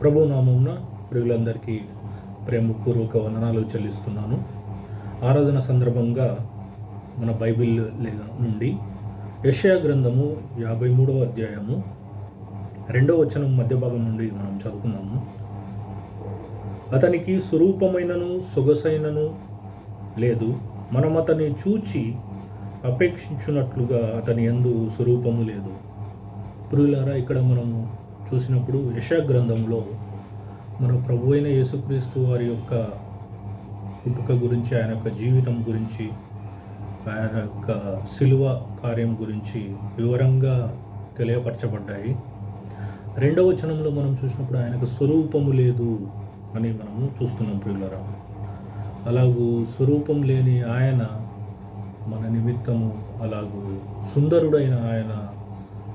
ప్రభు నామంన ప్రియులందరికీ ప్రేమపూర్వక వందనాలు చెల్లిస్తున్నాను. ఆరాధన సందర్భంగా మన బైబిల్ నుండి యషయా గ్రంథము యాభై మూడవ అధ్యాయము రెండవ వచనం మధ్య భాగం నుండి మనం చదువుకున్నాము అతనికి స్వరూపమైనను సొగసైనను లేదు మనం అతన్ని చూచి అపేక్షించున్నట్లుగా అతని ఎందు స్వరూపము లేదు. పురుగులారా ఇక్కడ మనము చూసినప్పుడు యశా గ్రంథంలో మన ప్రభు అయిన యేసుక్రీస్తు వారి యొక్క పుట్టుక గురించి ఆయన యొక్క జీవితం గురించి ఆయన యొక్క శిలువ కార్యం గురించి వివరంగా తెలియపరచబడ్డాయి. రెండవ వచనంలో మనం చూసినప్పుడు ఆయనకు స్వరూపము లేదు అని మనము చూస్తున్నాం ప్రియులరా. అలాగూ స్వరూపం లేని ఆయన మన నిమిత్తము అలాగూ సుందరుడైన ఆయన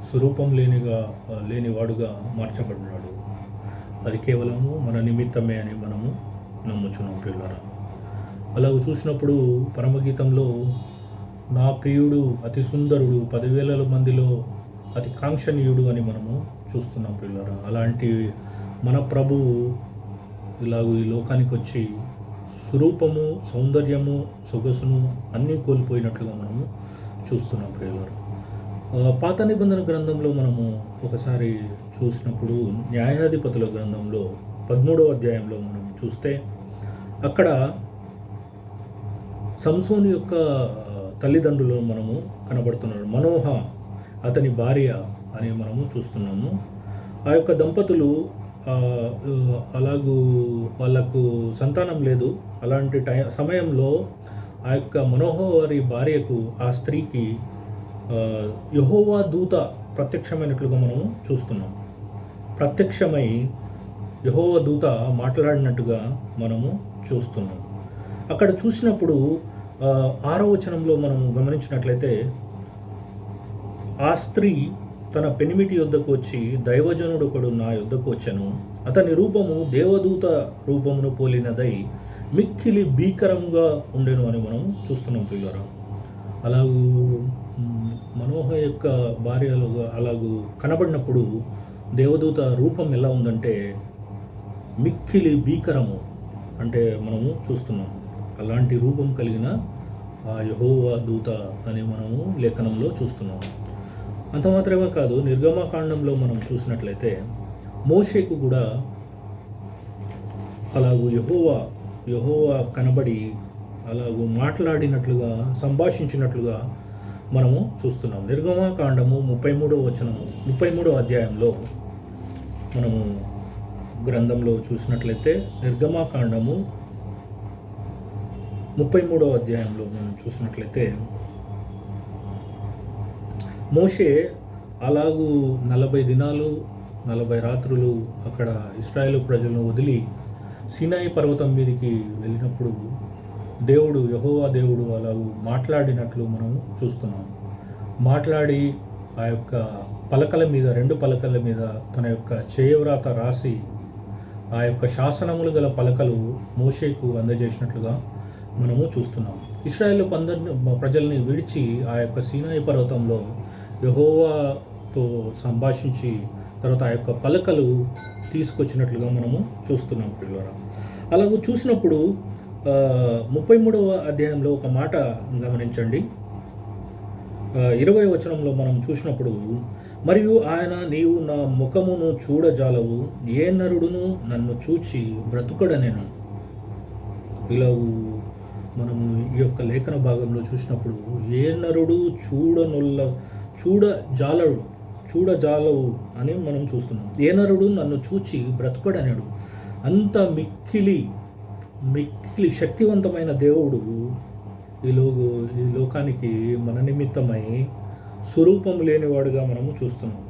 స్వరూపం లేనిగా లేనివాడుగా మార్చబడినాడు. అది కేవలము మన నిమిత్తమే అని మనము నమ్ముచున్నాం ప్రియులరా. అలాగ చూసినప్పుడు పరమగీతంలో నా ప్రియుడు అతి సుందరుడు పదివేల మందిలో అతి కాంక్షణీయుడు అని మనము చూస్తున్నాం పిల్లరా అలాంటి మన ప్రభువు ఇలాగ ఈ లోకానికి వచ్చి స్వరూపము సౌందర్యము సొగసును అన్నీ కోల్పోయినట్లుగా మనము చూస్తున్నాం ప్రియులారు. పాత నిబంధన గ్రంథంలో మనము ఒకసారి చూసినప్పుడు న్యాయాధిపతుల గ్రంథంలో పదమూడవ అధ్యాయంలో మనం చూస్తే అక్కడ సంసోన్ యొక్క తల్లిదండ్రులు మనము కనబడుతున్నారు. మనోహ అతని భార్య అని మనము చూస్తున్నాము. ఆ యొక్క దంపతులు అలాగూ వాళ్ళకు సంతానం లేదు. అలాంటి టై సమయంలో ఆ యొక్క మనోహ వారి భార్యకు ఆ స్త్రీకి యహోవా దూత ప్రత్యక్షమైనట్లుగా మనము చూస్తున్నాం. ప్రత్యక్షమై యహోవ దూత మాట్లాడినట్టుగా మనము చూస్తున్నాం. అక్కడ చూసినప్పుడు ఆరో వచనంలో మనము గమనించినట్లయితే ఆ స్త్రీ తన పెనిమిటి యొద్దకు వచ్చి దైవజనుడు ఒకడు నా యొద్దకు వచ్చాను. అతని రూపము దేవదూత రూపమును పోలినదై మిక్కిలి భీకరంగా ఉండెను అని మనం చూస్తున్నాం పిల్లరా అలాగూ మనోహ యొక్క భార్యలు అలాగూ కనబడినప్పుడు దేవదూత రూపం ఎలా ఉందంటే మిక్కిలి భీకరము అంటే మనము చూస్తున్నాం. అలాంటి రూపం కలిగిన ఆ యహోవా దూత అని మనము లేఖనంలో చూస్తున్నాం. అంత మాత్రమే కాదు నిర్గమకాండంలో మనం చూసినట్లయితే మోషేకు కూడా అలాగూ యహోవా యహోవా కనబడి అలాగూ మాట్లాడినట్లుగా సంభాషించినట్లుగా మనము చూస్తున్నాం నిర్గమకాండము ముప్పై మూడవ వచనము ముప్పై మూడవ అధ్యాయంలో మనము గ్రంథంలో చూసినట్లయితే నిర్గమాకాండము ముప్పై మూడవ అధ్యాయంలో మనం చూసినట్లయితే మోషే అలాగూ నలభై దినాలు నలభై రాత్రులు అక్కడ ఇస్రాయేల్ ప్రజలను వదిలి సినాయి పర్వతం మీదకి వెళ్ళినప్పుడు దేవుడు యహోవా దేవుడు అలా మాట్లాడినట్లు మనం చూస్తున్నాం మాట్లాడి ఆ యొక్క పలకల మీద రెండు పలకల మీద తన యొక్క చేయవ్రాత రాసి ఆ యొక్క శాసనములు గల పలకలు మోషేకు అందజేసినట్లుగా మనము చూస్తున్నాం ఇస్రాయేల్ పందరిని ప్రజల్ని విడిచి ఆ యొక్క సీనాయి పర్వతంలో యహోవాతో సంభాషించి తర్వాత ఆ యొక్క పలకలు తీసుకొచ్చినట్లుగా మనము చూస్తున్నాం పిల్లరా అలాగూ చూసినప్పుడు ముప్పై మూడవ అధ్యాయంలో ఒక మాట గమనించండి. ఇరవై వచనంలో మనం చూసినప్పుడు మరియు ఆయన నీవు నా ముఖమును చూడజాలవు ఏ నరుడును నన్ను చూచి బ్రతుకడనేను. ఇలా మనము ఈ యొక్క లేఖన భాగంలో చూసినప్పుడు ఏ నరుడు చూడనుల్ల చూడజాలడు చూడజాలవు అని మనం చూస్తున్నాం. ఏ నరుడు నన్ను చూచి బ్రతుకడనేడు అంత మిక్కిలి మిక్కిలి శక్తివంతమైన దేవుడు ఈ లో ఈ లోకానికి మన నిమిత్తమై స్వరూపం లేనివాడుగా మనము చూస్తున్నాం.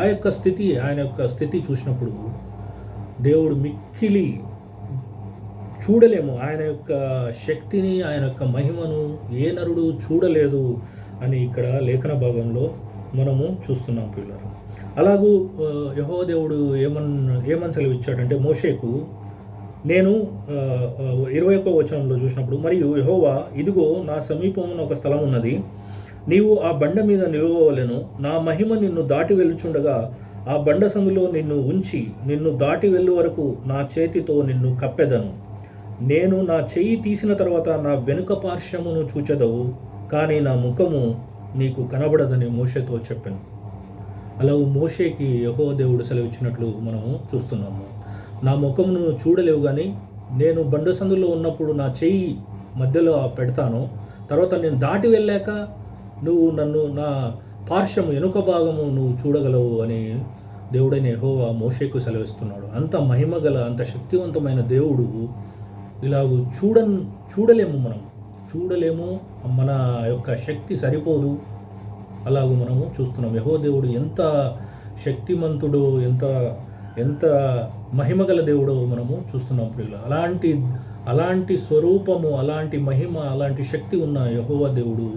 ఆ యొక్క స్థితి ఆయన యొక్క స్థితి చూసినప్పుడు దేవుడు మిక్కిలి చూడలేము. ఆయన యొక్క శక్తిని ఆయన యొక్క మహిమను ఏ నరుడు చూడలేదు అని ఇక్కడ లేఖన భాగంలో మనము చూస్తున్నాం పిల్లలు అలాగూ యహో దేవుడు ఏమన్ ఏమని సెలవిచ్చాడంటే మోషేకు నేను ఇరవై ఒక్క వచనంలో చూసినప్పుడు మరియు యహోవా ఇదిగో నా సమీపమున ఒక స్థలం ఉన్నది. నీవు ఆ బండ మీద నిలవవలెను. నా మహిమ నిన్ను దాటి వెళ్ళుచుండగా ఆ బండ సందులో నిన్ను ఉంచి నిన్ను దాటి వెళ్ళు వరకు నా చేతితో నిన్ను కప్పెదను. నేను నా చెయ్యి తీసిన తర్వాత నా వెనుక పార్శ్వమును చూచెదవు. కానీ నా ముఖము నీకు కనబడదని మోషేతో చెప్పాను. అలా మోషేకి యహో దేవుడు సెలవిచ్చినట్లు మనము చూస్తున్నాము. నా ముఖమును చూడలేవు కానీ నేను బండ సందులో ఉన్నప్పుడు నా చెయ్యి మధ్యలో పెడతాను. తర్వాత నేను దాటి వెళ్ళాక నువ్వు నన్ను నా పార్శ్వము వెనుక భాగము నువ్వు చూడగలవు అని దేవుడైన యెహోవా మోషేకు సెలవిస్తున్నాడు. అంత మహిమగల అంత శక్తివంతమైన దేవుడు ఇలాగ చూడ చూడలేము మనం చూడలేము మన యొక్క శక్తి సరిపోదు. అలాగూ మనము చూస్తున్నాం. యహో దేవుడు ఎంత శక్తిమంతుడు ఎంత ఎంత మహిమగల దేవుడో మనము చూస్తున్నాం ప్రియులు. అలాంటి అలాంటి స్వరూపము అలాంటి మహిమ అలాంటి శక్తి ఉన్న యహోవ దేవుడు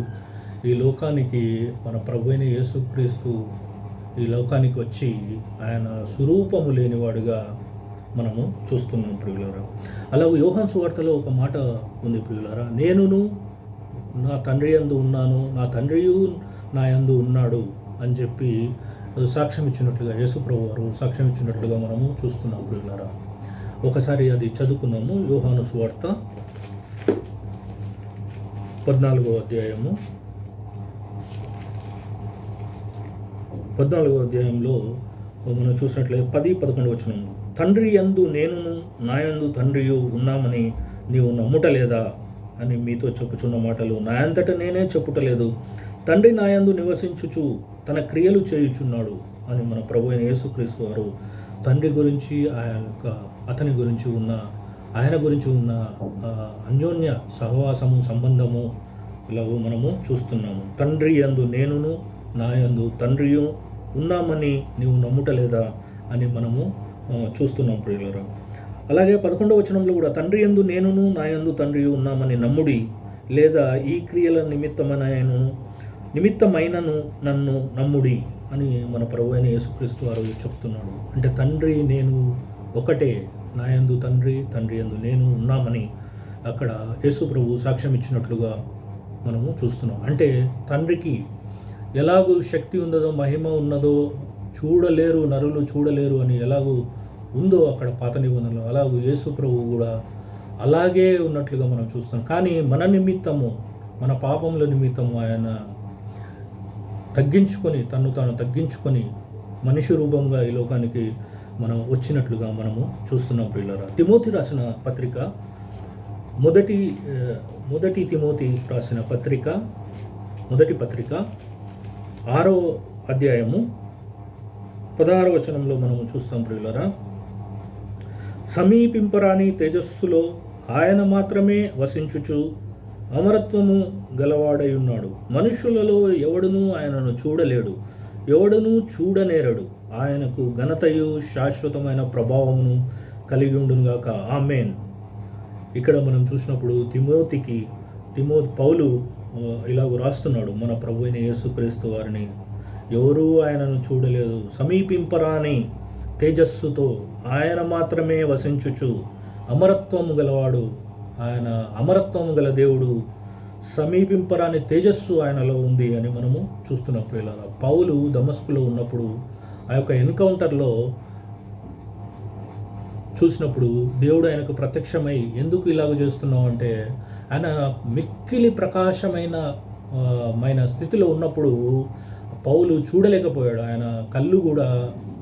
ఈ లోకానికి మన ప్రభు అయిన యేసుక్రీస్తు ఈ లోకానికి వచ్చి ఆయన స్వరూపము లేనివాడుగా మనము చూస్తున్నాం ప్రియులారా. అలా యోహన్ సువార్తలో ఒక మాట ఉంది ప్రియులారా. నేనును నా తండ్రి యందు ఉన్నాను నా తండ్రియు నా యందు ఉన్నాడు అని చెప్పి సాక్ష్యం ఇచ్చినట్లుగా యేసుప్రభు వారు సాక్ష్యం ఇచ్చినట్లుగా మనము చూస్తున్నాం ప్రియులారా. ఒకసారి అది చదువుకున్నాము యోహాను సువార్త పద్నాలుగో అధ్యాయము. పద్నాలుగో అధ్యాయంలో మనం చూసినట్లయితే పది పదకొండు వచ్చిన తండ్రి యందు నేనును నాయందు తండ్రియు ఉన్నామని నీవు నమ్ముటలేదా? అని మీతో చెప్పుచున్న మాటలు నా అంతట నేనే చెప్పుటలేదు. తండ్రి నాయందు నివసించుచు తన క్రియలు చేయుచున్నాడు అని మన ప్రభు అయిన యేసుక్రీస్తు వారు తండ్రి గురించి ఆయన యొక్క అతని గురించి ఉన్న ఆయన గురించి ఉన్న అన్యోన్య సహవాసము సంబంధము ఇలా మనము చూస్తున్నాము. తండ్రి యందు నేనును నాయందు తండ్రియు ఉన్నామని నీవు నమ్ముటలేదా అని మనము చూస్తున్నాం ప్రియులరా. అలాగే పదకొండవ వచనంలో కూడా తండ్రి యందు నేనును నాయందు తండ్రి ఉన్నామని నమ్ముడి లేదా ఈ క్రియల నిమిత్తమైనను నిమిత్తమైనను నన్ను నమ్ముడి అని మన ప్రభు అయిన యేసుక్రీస్తు వారు చెప్తున్నాడు. అంటే తండ్రి నేను ఒకటే నా యందు తండ్రి తండ్రి యందు నేను ఉన్నామని అక్కడ యేసు ప్రభు సాక్ష్యం ఇచ్చినట్లుగా మనము చూస్తున్నాం. అంటే తండ్రికి ఎలాగూ శక్తి ఉన్నదో మహిమ ఉన్నదో చూడలేరు నరులు చూడలేరు అని ఎలాగూ ఉందో అక్కడ పాత నిబంధనలు అలాగూ యేసు ప్రభు కూడా అలాగే ఉన్నట్లుగా మనం చూస్తాం కానీ మన నిమిత్తము మన పాపముల నిమిత్తము ఆయన తగ్గించుకొని తను తాను తగ్గించుకొని మనిషి రూపంగా ఈ లోకానికి మనం వచ్చినట్లుగా మనము చూస్తున్నాం పిల్లరా తిమోతి రాసిన పత్రిక మొదటి మొదటి తిమోతి రాసిన పత్రిక మొదటి పత్రిక ఆరో అధ్యాయము పదహార వచనంలో మనము చూస్తాం ప్రియులరా. సమీపింపరాని తేజస్సులో ఆయన మాత్రమే వసించుచు అమరత్వము గలవాడై ఉన్నాడు మనుషులలో ఎవడునూ ఆయనను చూడలేడు. ఎవడునూ చూడనేరడు. ఆయనకు ఘనతయు శాశ్వతమైన ప్రభావమును కలిగి ఉండునుగాక ఆమెన్. ఇక్కడ మనం చూసినప్పుడు తిమోతికి తిమో పౌలు ఇలాగ రాస్తున్నాడు. మన ప్రభు అయిన యేసుక్రీస్తు వారిని ఎవరూ ఆయనను చూడలేదు. సమీపింపరాని తేజస్సుతో ఆయన మాత్రమే వసించుచు అమరత్వము గలవాడు ఆయన అమరత్వం గల దేవుడు సమీపింపరాని తేజస్సు ఆయనలో ఉంది అని మనము చూస్తున్నాం ప్రియులారా. పౌలు దమస్కులో ఉన్నప్పుడు ఆ యొక్క ఎన్కౌంటర్లో చూసినప్పుడు దేవుడు ఆయనకు ప్రత్యక్షమై ఎందుకు ఇలాగ చేస్తున్నావు? అంటే ఆయన మిక్కిలి ప్రకాశమైన మైన స్థితిలో ఉన్నప్పుడు పౌలు చూడలేకపోయాడు. ఆయన కళ్ళు కూడా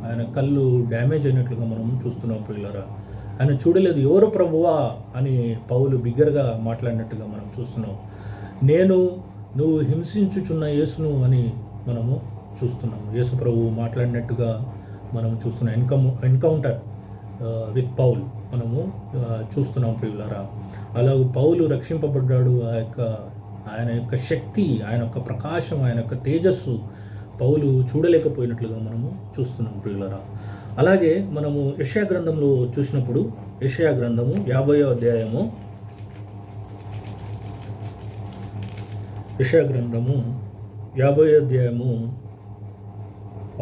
ఆయన కళ్ళు డ్యామేజ్ అయినట్లుగా మనం చూస్తున్నాం పిల్లరా ఆయన చూడలేదు ఎవరు ప్రభువా అని పౌలు బిగ్గరగా మాట్లాడినట్టుగా మనం చూస్తున్నాం. నేను నువ్వు హింసించుచున్న యేసును అని మనము చూస్తున్నాము యేసు ప్రభువు మాట్లాడినట్టుగా మనం చూస్తున్నాం. ఎన్కమ్ ఎన్కౌంటర్ విత్ పౌల్ మనము చూస్తున్నాం ప్రియులరా. అలాగ పౌలు రక్షింపబడ్డాడు. ఆ యొక్క ఆయన యొక్క శక్తి ఆయన యొక్క ప్రకాశం ఆయన యొక్క తేజస్సు పౌలు చూడలేకపోయినట్లుగా మనము చూస్తున్నాం ప్రియులరా. అలాగే మనము యష్యా గ్రంథంలో చూసినప్పుడు యష్యా గ్రంథము యాభైయో అధ్యాయము. యషయా గ్రంథము యాభై అధ్యాయము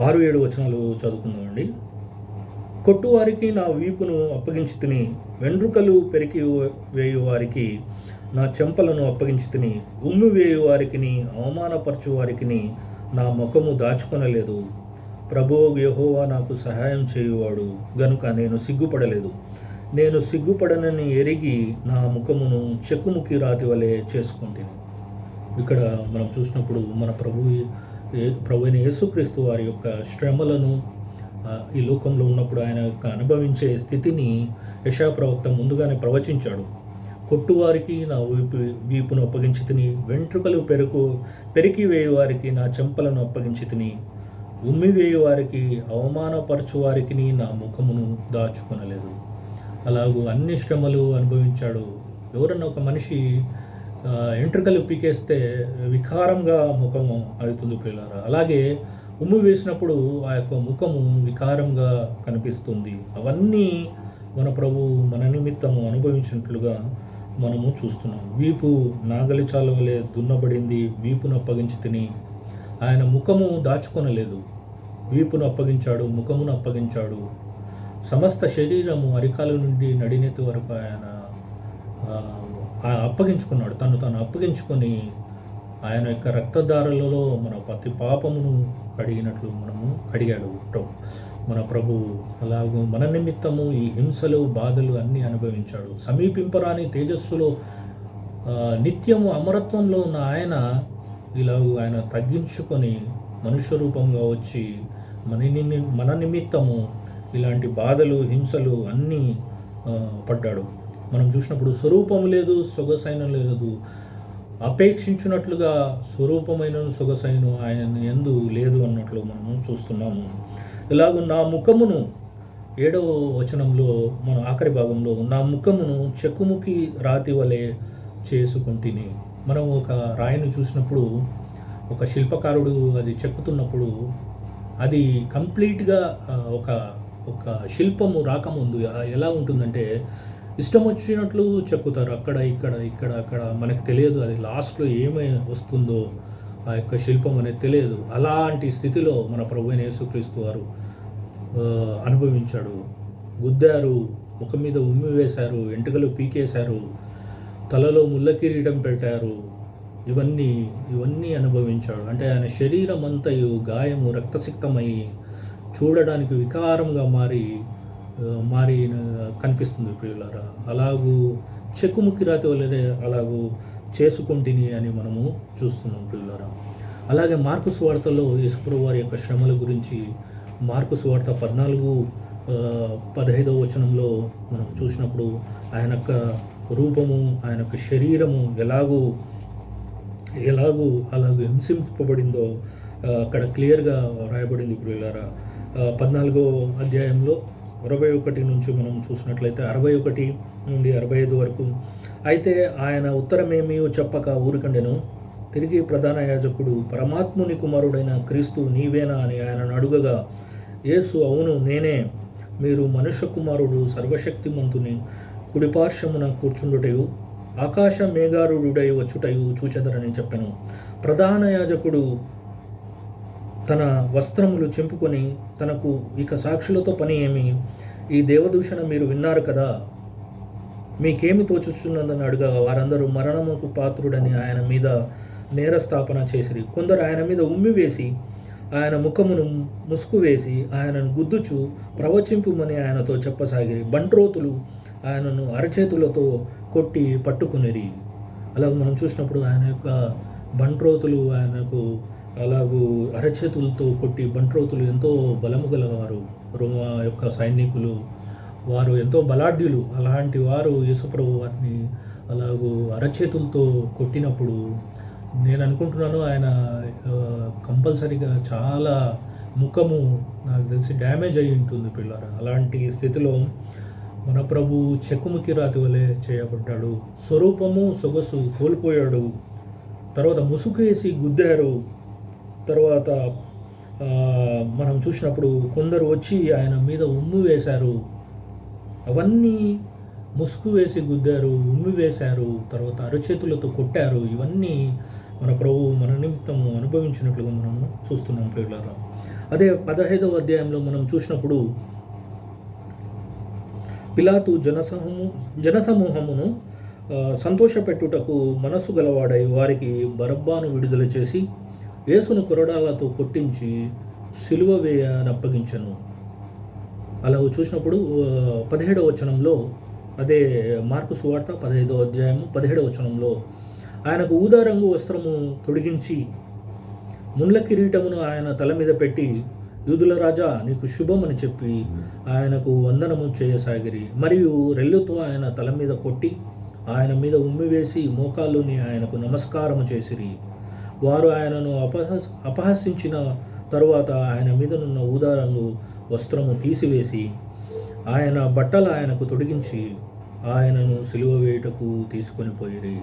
ఆరు ఏడు వచనాలు చదువుకుందామండి. కొట్టువారికి నా వీపును అప్పగించి తిని వెండ్రుకలు పెరికి వేయువారికి నా చెంపలను అప్పగించి తిని ఉమ్మి వేయు వారికి అవమానపరచు వారికి నా ముఖము దాచుకొనలేదు. ప్రభువు యహోవా నాకు సహాయం చేయువాడు గనుక నేను సిగ్గుపడలేదు. నేను సిగ్గుపడనని ఎరిగి నా ముఖమును చెక్కుముఖి రాతి వలె చేసుకుంటుంది ఇక్కడ మనం చూసినప్పుడు మన ప్రభు ప్రభు అయిన యేసుక్రీస్తు వారి యొక్క శ్రమలను ఈ లోకంలో ఉన్నప్పుడు ఆయన యొక్క అనుభవించే స్థితిని యశా ప్రవక్త ముందుగానే ప్రవచించాడు. కొట్టువారికి నా వీపు వీపును అప్పగించి తిని వెంట్రుకలు పెరుకు పెరికి వారికి నా చెంపలను అప్పగించి తిని ఉమ్మి వేయి వారికి అవమానపరచు నా ముఖమును దాచుకొనలేదు. అలాగూ అన్ని శ్రమలు అనుభవించాడు. ఎవరన్నా ఒక మనిషి ఎంట్రకలు పీకేస్తే వికారంగా ముఖము అవుతుంది పిల్లరా అలాగే ఉమ్ము వేసినప్పుడు ఆ యొక్క ముఖము వికారంగా కనిపిస్తుంది. అవన్నీ మన ప్రభు మన నిమిత్తము అనుభవించినట్లుగా మనము చూస్తున్నాం. వీపు నాగలి చాలవలే దున్నబడింది వీపును అప్పగించి తిని ఆయన ముఖము దాచుకొనలేదు. వీపును అప్పగించాడు ముఖమును అప్పగించాడు. సమస్త శరీరము అరికాల నుండి నడినెత్తి వరకు ఆయన అప్పగించుకున్నాడు. తను తాను అప్పగించుకొని ఆయన యొక్క రక్తధారలలో మన ప్రతి పాపమును కడిగినట్లు మనము కడిగాడు. ప్రభు మన ప్రభు అలాగే మన నిమిత్తము ఈ హింసలు బాధలు అన్నీ అనుభవించాడు. సమీపింపరాని తేజస్సులో నిత్యము అమరత్వంలో ఉన్న ఆయన ఇలాగూ ఆయన తగ్గించుకొని మనుష్య రూపంగా వచ్చి మన నిమి- మన నిమిత్తము ఇలాంటి బాధలు హింసలు అన్నీ పడ్డాడు. మనం చూసినప్పుడు స్వరూపము లేదు సొగసైన లేదు. అపేక్షించినట్లుగా స్వరూపమైన సొగసైన ఆయన ఎందు లేదు అన్నట్లు మనము చూస్తున్నాము. ఇలాగ నా ముఖమును ఏడవ వచనంలో మన ఆఖరి భాగంలో నా ముఖమును చెక్కుముకి రాతి వలె చేసుకుంటుని మనం ఒక రాయిని చూసినప్పుడు ఒక శిల్పకారుడు అది చెక్కుతున్నప్పుడు అది కంప్లీట్గా ఒక ఒక శిల్పము రాకముందు ఎలా ఉంటుందంటే ఇష్టం వచ్చినట్లు చెక్కుతారు. అక్కడ ఇక్కడ ఇక్కడ అక్కడ మనకు తెలియదు అది లాస్ట్లో ఏమై వస్తుందో ఆ యొక్క శిల్పం అనేది తెలియదు. అలాంటి స్థితిలో మన ప్రభు యేసుక్రీస్తు వారు అనుభవించాడు. గుద్దారు ముఖం మీద ఉమ్మి వేశారు ఎంటుకలు పీకేశారు. తలలో ముళ్ళ కిరీటం పెట్టారు. ఇవన్నీ ఇవన్నీ అనుభవించాడు. అంటే ఆయన శరీరం అంతయు గాయము రక్తసిక్తమై చూడడానికి వికారంగా మారి మారి కనిపిస్తుంది ప్రియులారా. అలాగూ చెక్కుముక్కి రాతి వల్లనే అలాగూ చేసుకుంటుని అని మనము చూస్తున్నాం ప్రియులారా. అలాగే మార్కు వార్తలో యేసుప్రభు వారి యొక్క శ్రమల గురించి మార్కు వార్త పద్నాలుగు పదహైదవ వచనంలో మనం చూసినప్పుడు ఆయన యొక్క రూపము ఆయన యొక్క శరీరము ఎలాగూ ఎలాగూ అలాగూ హింసింపబడిందో అక్కడ క్లియర్గా రాయబడింది ఇప్పుడు పద్నాలుగో అధ్యాయంలో అరవై ఒకటి నుంచి మనం చూసినట్లయితే అరవై ఒకటి నుండి అరవై ఐదు వరకు అయితే ఆయన ఉత్తరమేమీ చెప్పక ఊరికండెను. తిరిగి ప్రధాన యాజకుడు పరమాత్ముని కుమారుడైన క్రీస్తు నీవేనా అని ఆయన అడుగగా యేసు అవును నేనే. మీరు మనుష్య కుమారుడు సర్వశక్తిమంతుని. కుడిపార్శ్వమున కూర్చుండుటయు ఆకాశ మేఘారుడై వచ్చుటయు చూచెదరని చెప్పాను. ప్రధాన యాజకుడు తన వస్త్రములు చెంపుకొని తనకు ఇక సాక్షులతో పని ఏమి? ఈ దేవదూషణ మీరు విన్నారు కదా? మీకేమి తోచుచున్నదని అడుగగా వారందరూ మరణముకు పాత్రుడని ఆయన మీద నేరస్థాపన చేసిరి. కొందరు ఆయన మీద ఉమ్మి వేసి ఆయన ముఖమును ముసుగు వేసి ఆయనను గుద్దుచు ప్రవచింపుమని ఆయనతో చెప్పసాగిరి. బంట్రోతులు ఆయనను అరచేతులతో కొట్టి పట్టుకునిరి అలాగ మనం చూసినప్పుడు ఆయన యొక్క బంట్రోతులు ఆయనకు అలాగూ అరచేతులతో కొట్టి బంట్రోతులు ఎంతో బలము గలవారు. రోమా యొక్క సైనికులు వారు ఎంతో బలాఢ్యులు. అలాంటి వారు యేసుప్రభు వారిని అలాగూ అరచేతులతో కొట్టినప్పుడు నేను అనుకుంటున్నాను ఆయన కంపల్సరీగా చాలా ముఖము నాకు తెలిసి డ్యామేజ్ అయి ఉంటుంది పిల్లరా. అలాంటి స్థితిలో మన ప్రభు చెక్కుముకి రాతి వలె చేయబడ్డాడు. స్వరూపము సొగసు కోల్పోయాడు. తర్వాత ముసుగు వేసి గుద్దారు. తర్వాత మనం చూసినప్పుడు కొందరు వచ్చి ఆయన మీద ఉమ్ము వేశారు. అవన్నీ ముసుగు వేసి గుద్దారు ఉమ్మి వేశారు. తర్వాత అరచేతులతో కొట్టారు. ఇవన్నీ మన ప్రభు మన నిమిత్తము అనుభవించినట్లుగా మనము చూస్తున్నాం ప్రియులారా. అదే పదహైదవ అధ్యాయంలో మనం చూసినప్పుడు పిలాతు జనసమూహము జనసమూహమును సంతోషపెట్టుటకు మనస్సు గలవాడై వారికి బరబ్బాను విడుదల చేసి యేసును కొరడాలతో కొట్టించి సిలువ వేయనప్పగించను. అలా చూసినప్పుడు పదిహేడవ వచనంలో అదే మార్కు సువార్త పదహైదవ అధ్యాయము పదిహేడవ వచనంలో ఆయనకు ఊదా రంగు వస్త్రము తొడిగించి ముండ్ల కిరీటమును ఆయన తల మీద పెట్టి యూదుల రాజా నీకు శుభమని చెప్పి ఆయనకు వందనము చేయసాగిరి. మరియు రెల్లుతో ఆయన తల మీద కొట్టి ఆయన మీద ఉమ్మివేసి మోకాళ్ళుని ఆయనకు నమస్కారము చేసిరి. వారు ఆయనను అపహస్ అపహసించిన తరువాత ఆయన మీదనున్న ఊదా రంగు వస్త్రము తీసివేసి ఆయన బట్టలు ఆయనకు తొడిగించి ఆయనను సిలువ వేయుటకు తీసుకొని పోయిరి.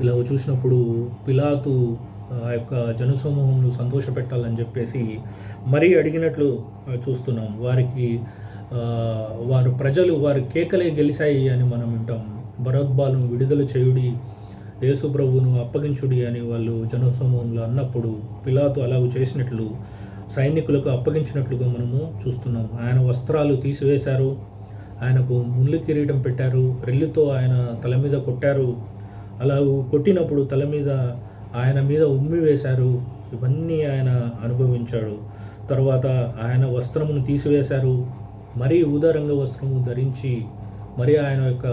ఇలా చూసినప్పుడు పిలాతు ఆ యొక్క జనసమూహంను సంతోషపెట్టాలని చెప్పేసి మరీ అడిగినట్లు చూస్తున్నాం. వారికి వారు ప్రజలు వారి కేకలే గెలిచాయి అని మనం వింటాం. భరద్బాలను విడుదల చేయుడి యేసు ప్రభువును అప్పగించుడి అని వాళ్ళు జనసమూహంలో అన్నప్పుడు పిలాతు అలాగ చేసినట్లు సైనికులకు అప్పగించినట్లుగా మనము చూస్తున్నాం. ఆయన వస్త్రాలు తీసివేశారు ఆయనకు ముళ్ళు కిరీటం పెట్టారు రెల్లుతో ఆయన తల మీద కొట్టారు. అలా కొట్టినప్పుడు తల మీద ఆయన మీద ఉమ్మి వేశారు. ఇవన్నీ ఆయన అనుభవించాడు. తర్వాత ఆయన వస్త్రమును తీసివేశారు. మరీ ఊదారంగ వస్త్రము ధరించి మరి ఆయన యొక్క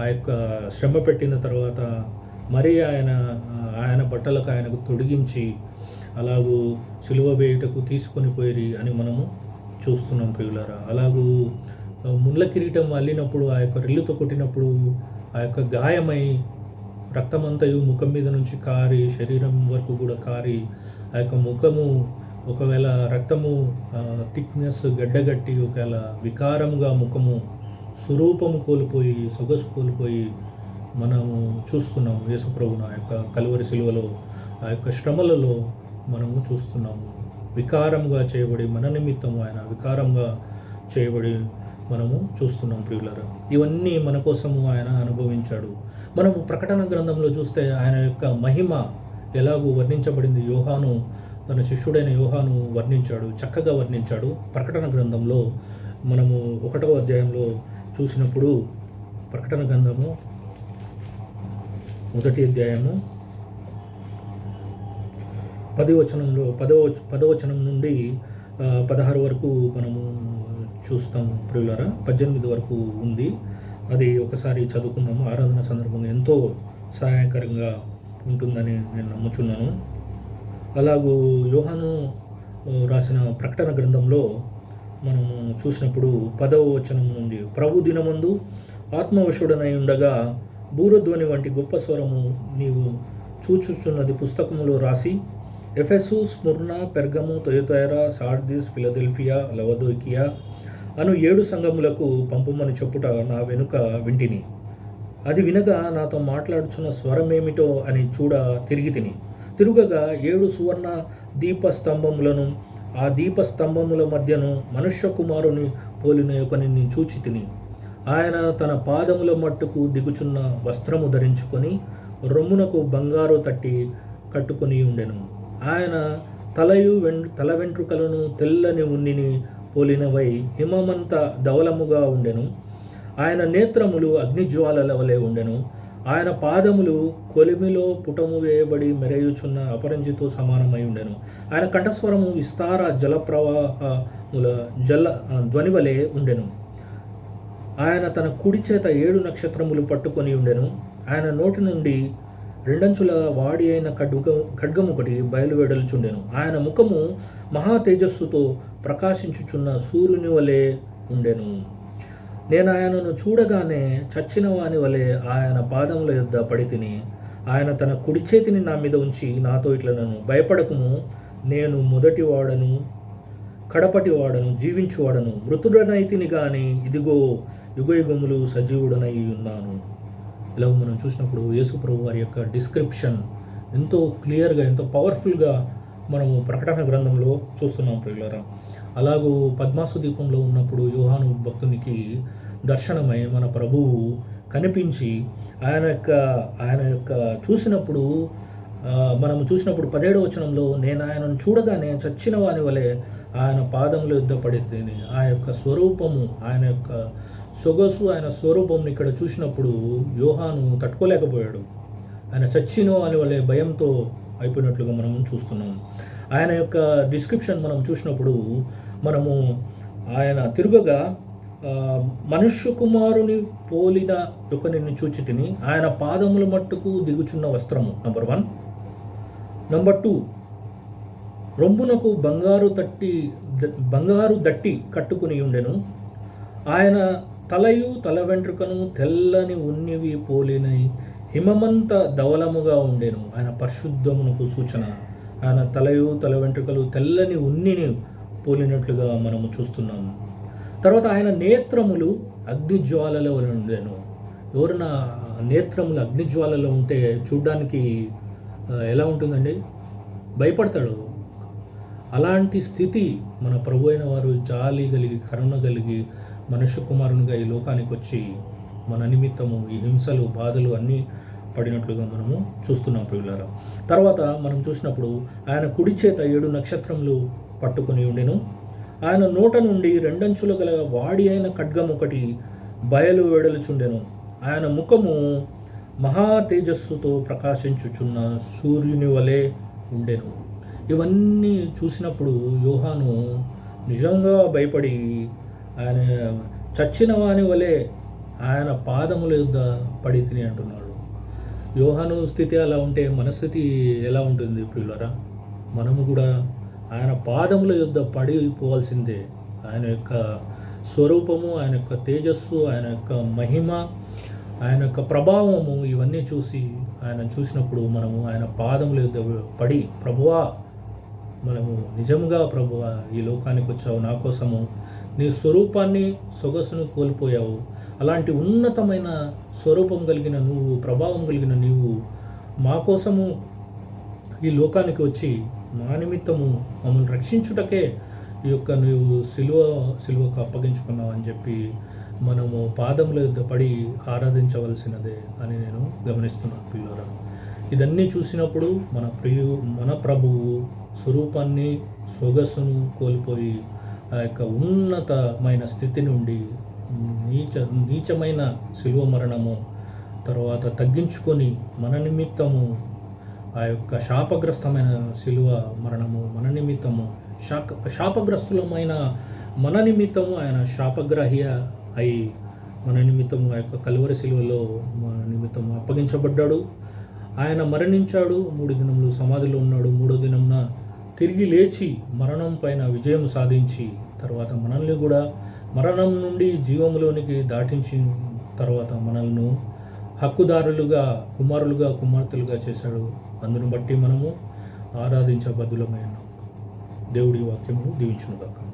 ఆ యొక్క శ్రమ పెట్టిన తర్వాత మరి ఆయన ఆయన బట్టలకు ఆయనకు తొడిగించి అలాగూ సిలువ వేయుటకు తీసుకొని పోయి అని మనము చూస్తున్నాం ప్రియులారా. అలాగూ ముళ్ళ కిరీటం అల్లినప్పుడు ఆ యొక్క రిల్లుతో కొట్టినప్పుడు ఆ యొక్క గాయమై రక్తమంతయు ముఖం మీద నుంచి కారి శరీరం వరకు కూడా కారి ఆ యొక్క ముఖము ఒకవేళ రక్తము థిక్నెస్ గడ్డగట్టి ఒకవేళ వికారముగా ముఖము స్వరూపము కోల్పోయి సొగసు కోల్పోయి మనము చూస్తున్నాము యేసుప్రభును ఆ యొక్క కలువరి శిలువలో ఆ యొక్క శ్రమలలో మనము చూస్తున్నాము. వికారంగా చేయబడి మన నిమిత్తం ఆయన వికారంగా చేయబడి మనము చూస్తున్నాం ప్రియులరా. ఇవన్నీ మన కోసము ఆయన అనుభవించాడు. మనము ప్రకటన గ్రంథంలో చూస్తే ఆయన యొక్క మహిమ ఎలాగూ వర్ణించబడింది? యోహాను తన శిష్యుడైన యోహాను వర్ణించాడు చక్కగా వర్ణించాడు. ప్రకటన గ్రంథంలో మనము ఒకటవ అధ్యాయంలో చూసినప్పుడు ప్రకటన గ్రంథము మొదటి అధ్యాయము పది వచనంలో పదవ పదవచనం నుండి పదహారు వరకు మనము చూస్తాము. ప్రియులరా పద్దెనిమిది వరకు ఉంది. అది ఒకసారి చదువుకున్నాము ఆరాధన సందర్భంగా ఎంతో సహాయకరంగా ఉంటుందని నేను నమ్ముచున్నాను. అలాగూ యోహాను రాసిన ప్రకటన గ్రంథంలో మనము చూసినప్పుడు పదవ వచనం నుండి ప్రభు దినమందు ఆత్మవశుడనై ఉండగా బూరధ్వని వంటి గొప్ప స్వరము నీవు చూచుచున్నది పుస్తకములో రాసి Ephesus Smyrna Pergamum Thyatira Sardis Philadelphia Laodicea అను ఏడు సంఘములకు పంపమని చెప్పుట నా వెనుక వింటిని. అది వినగా నాతో మాట్లాడుచున్న స్వరమేమిటో అని చూడ తిరిగి తిని. తిరుగగా ఏడు సువర్ణ దీపస్తంభములను ఆ దీపస్తంభముల మధ్యను మనుష్య కుమారుని పోలిన ఒకని చూచి తిని. ఆయన తన పాదముల మట్టుకు దిగుచున్న వస్త్రము ధరించుకొని రొమ్మునకు బంగారు తట్టి కట్టుకొని ఉండెను. ఆయన తలయు వెం తల వెంట్రుకలను తెల్లని ఉన్నిని పోలినవై హిమమంత ధవలముగా ఉండెను. ఆయన నేత్రములు అగ్నిజ్వాలల వలె ఉండెను. ఆయన పాదములు కొలిమిలో పుటము వేయబడి మెరయుచున్న అపరంజితో సమానమై ఉండెను. ఆయన కంఠస్వరము విస్తార జలప్రవాహముల జల ధ్వని వలె ఉండెను. ఆయన తన కుడి చేత ఏడు నక్షత్రములు పట్టుకొని ఉండెను. ఆయన నోటి నుండి రెండంచుల వాడి అయిన ఖడ్గ ఖడ్గం ఒకటి బయలువెడల్చుండెను. ఆయన ముఖము మహా తేజస్సుతో ప్రకాశించుచున్న సూర్యుని వలె ఉండెను. నేను ఆయనను చూడగానే చచ్చిన వాని వలె ఆయన పాదముల యొద్ద పడి తిని ఆయన తన కుడి చేతిని నా మీద ఉంచి నాతో ఇట్లా నన్ను నేను మొదటి వాడను కడపటి వాడను జీవించువాడను మృతుడనైతిని గాని ఇదిగో యుగయుగములు సజీవుడనై ఉన్నాను. ఇలా మనం చూసినప్పుడు యేసుప్రభు వారి యొక్క డిస్క్రిప్షన్ ఎంతో క్లియర్గా ఎంతో పవర్ఫుల్గా మనము ప్రకటన గ్రంథంలో చూస్తున్నాం ప్రియులరా. అలాగూ పద్మాసు దీపంలో ఉన్నప్పుడు యోహాను భక్తునికి దర్శనమై మన ప్రభువు కనిపించి ఆయన యొక్క ఆయన యొక్క చూసినప్పుడు మనము చూసినప్పుడు పదిహేడవ వచనంలో నేను ఆయనను చూడగానే చచ్చిన వాని వలె ఆయన పాదంలో యుద్ధపడితేనే ఆ యొక్క స్వరూపము ఆయన యొక్క సొగసు ఆయన స్వరూపంని ఇక్కడ చూసినప్పుడు యోహాను తట్టుకోలేకపోయాడు. ఆయన చచ్చిన వాని వలె భయంతో అయిపోయినట్లుగా మనం చూస్తున్నాం ఆయన యొక్క డిస్క్రిప్షన్ మనం చూసినప్పుడు మనము ఆయన తిరుగగా మనుష్య కుమారుని పోలిన యొక్క నిన్ను చూచి తిని ఆయన పాదముల మట్టుకు దిగుచున్న వస్త్రము నంబర్ వన్ నంబర్ టూ రొంబునకు బంగారు తట్టి బంగారు దట్టి కట్టుకుని ఉండెను. ఆయన తలయు తల వెంట్రుకను తెల్లని ఉన్నివి పోలినై హిమమంత ధవలముగా ఉండెను. ఆయన పరిశుద్ధమునకు సూచన. ఆయన తలయు తల వెంట్రుకలు తెల్లని ఉన్నిని పోలినట్లుగా మనము చూస్తున్నాము. తర్వాత ఆయన నేత్రములు అగ్నిజ్వాలలో ఉండేను ఎవరైనా నేత్రములు అగ్నిజ్వాలలో ఉంటే చూడ్డానికి ఎలా ఉంటుందండి? భయపడతాడు. అలాంటి స్థితి మన ప్రభు అయిన వారు జాలి కలిగి కరుణ కలిగి మనుష్య కుమారునిగా ఈ లోకానికి వచ్చి మన నిమిత్తము ఈ హింసలు బాధలు అన్నీ పడినట్లుగా మనము చూస్తున్నాం ప్రియులారా. తర్వాత మనం చూసినప్పుడు ఆయన కుడి చేత ఏడు నక్షత్రములు పట్టుకొని ఉండెను. ఆయన నోట నుండి రెండంచులు గల వాడి అయిన ఖడ్గం ఒకటి బయలు వెడలుచుండెను. ఆయన ముఖము మహా తేజస్సుతో ప్రకాశించుచున్న సూర్యుని వలె ఉండెను. ఇవన్నీ చూసినప్పుడు యోహాను నిజంగా భయపడి ఆయన చచ్చిన వాని వలె ఆయన పాదముల యుద్ధ పడి తిని అంటున్నాడు. యోహాను స్థితి అలా ఉంటే మన స్థితి ఎలా ఉంటుంది ప్రియులరా? మనము కూడా ఆయన పాదముల యొద్ద పడిపోవాల్సిందే ఆయన యొక్క స్వరూపము ఆయన యొక్క తేజస్సు ఆయన యొక్క మహిమ ఆయన యొక్క ప్రభావము ఇవన్నీ చూసి ఆయన చూసినప్పుడు మనము ఆయన పాదముల యొద్ద పడి ప్రభువా మనము నిజంగా ప్రభువా ఈ లోకానికి వచ్చావు. నా కోసము నీ స్వరూపాన్ని సొగసును కోల్పోయావు. అలాంటి ఉన్నతమైన స్వరూపం కలిగిన నువ్వు ప్రభావం కలిగిన నీవు మా కోసము ఈ లోకానికి వచ్చి మా నిమిత్తము మమ్మల్ని రక్షించుటకే ఈ యొక్క నువ్వు సిలువ సిలువకు అప్పగించుకున్నావు అని చెప్పి మనము పాదముల పడి ఆరాధించవలసినదే అని నేను గమనిస్తున్నాను పిల్లరా ఇదన్నీ చూసినప్పుడు మన ప్రియు మన ప్రభువు స్వరూపాన్ని సొగసును కోల్పోయి ఆ యొక్క ఉన్నతమైన స్థితి నుండి నీచ నీచమైన శిలువ మరణము తర్వాత తగ్గించుకొని మన నిమిత్తము ఆ యొక్క శాపగ్రస్తమైన శిలువ మరణము మన నిమిత్తము. శాక శాపగ్రస్తులమైన మన నిమిత్తము ఆయన శాపగ్రాహ్య అయి మన నిమిత్తము ఆ యొక్క కలువరి శిలువలో మన నిమిత్తము అప్పగించబడ్డాడు. ఆయన మరణించాడు మూడు దినములు సమాధిలో ఉన్నాడు. మూడో దినమున తిరిగి లేచి మరణం పైన విజయం సాధించి తర్వాత మనల్ని కూడా మరణం నుండి జీవములోనికి దాటించిన తర్వాత మనల్ని హక్కుదారులుగా కుమారులుగా కుమార్తెలుగా చేశాడు. అందును బట్టి మనము ఆరాధించబద్దులమై ఉన్నాం. దేవుడి వాక్యము దీవించునుగాక.